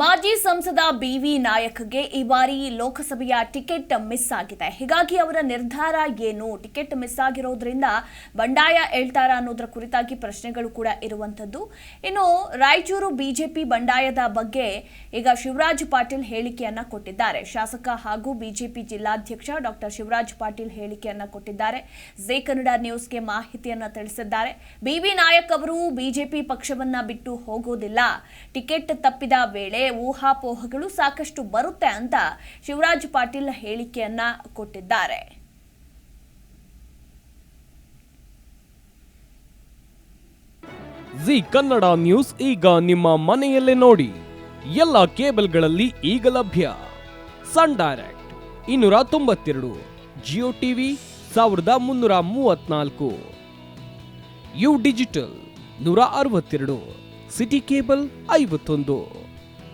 ಮಾಜಿ ಸಂಸದ ಬಿವಿ ನಾಯಕ್ಗೆ ಈ ಬಾರಿ ಲೋಕಸಭೆಯ ಟಿಕೆಟ್ ಮಿಸ್ ಆಗಿದೆ. ಹೀಗಾಗಿ ಅವರ ನಿರ್ಧಾರ ಏನು? ಟಿಕೆಟ್ ಮಿಸ್ ಆಗಿರೋದ್ರಿಂದ ಬಂಡಾಯ ಹೇಳ್ತಾರ ಅನ್ನೋದರ ಕುರಿತಾಗಿ ಪ್ರಶ್ನೆಗಳು ಕೂಡ ಇರುವಂತದ್ದು ಇನ್ನು ರಾಯಚೂರು ಬಿಜೆಪಿ ಬಂಡಾಯದ ಬಗ್ಗೆ ಈಗ ಶಿವರಾಜ್ ಪಾಟೀಲ್ ಹೇಳಿಕೆಯನ್ನ ಕೊಟ್ಟಿದ್ದಾರೆ. ಶಾಸಕ ಹಾಗೂ ಬಿಜೆಪಿ ಜಿಲ್ಲಾಧ್ಯಕ್ಷ ಡಾಕ್ಟರ್ ಶಿವರಾಜ್ ಪಾಟೀಲ್ ಹೇಳಿಕೆಯನ್ನ ಕೊಟ್ಟಿದ್ದಾರೆ. ಜೇ ಕನ್ನಡ ನ್ಯೂಸ್ಗೆ ಮಾಹಿತಿಯನ್ನ ತಿಳಿಸಿದ್ದಾರೆ. ಬಿವಿ ನಾಯಕ್ ಅವರು ಬಿಜೆಪಿ ಪಕ್ಷವನ್ನ ಬಿಟ್ಟು ಹೋಗೋದಿಲ್ಲ. ಟಿಕೆಟ್ ತಪ್ಪಿದ ವೇಳೆ ಊಹಾಪೋಹಗಳು ಸಾಕಷ್ಟು ಬರುತ್ತೆ ಅಂತ ಶಿವರಾಜ್ ಪಾಟೀಲ್ ಹೇಳಿಕೆಯನ್ನ ಕೊಟ್ಟಿದ್ದಾರೆ. ಜಿ ಕನ್ನಡ ನ್ಯೂಸ್ ಈಗ ನಿಮ್ಮ ಮನೆಯಲ್ಲೇ ನೋಡಿ. ಎಲ್ಲ ಕೇಬಲ್ಗಳಲ್ಲಿ ಈಗ ಲಭ್ಯ. ಸನ್ ಡೈರೆಕ್ಟ್ ಇನ್ನೂರ ತೊಂಬತ್ತೆರಡು, ಜಿಯೋ ಟಿವಿ ಸಾವಿರದ ಮುನ್ನೂರ ಮೂವತ್ನಾಲ್ಕು ಯು ಡಿಜಿಟಲ್ ನೂರ ಅರವತ್ತೆರಡು, ಸಿಟಿ ಕೇಬಲ್ ಐವತ್ತೊಂದು.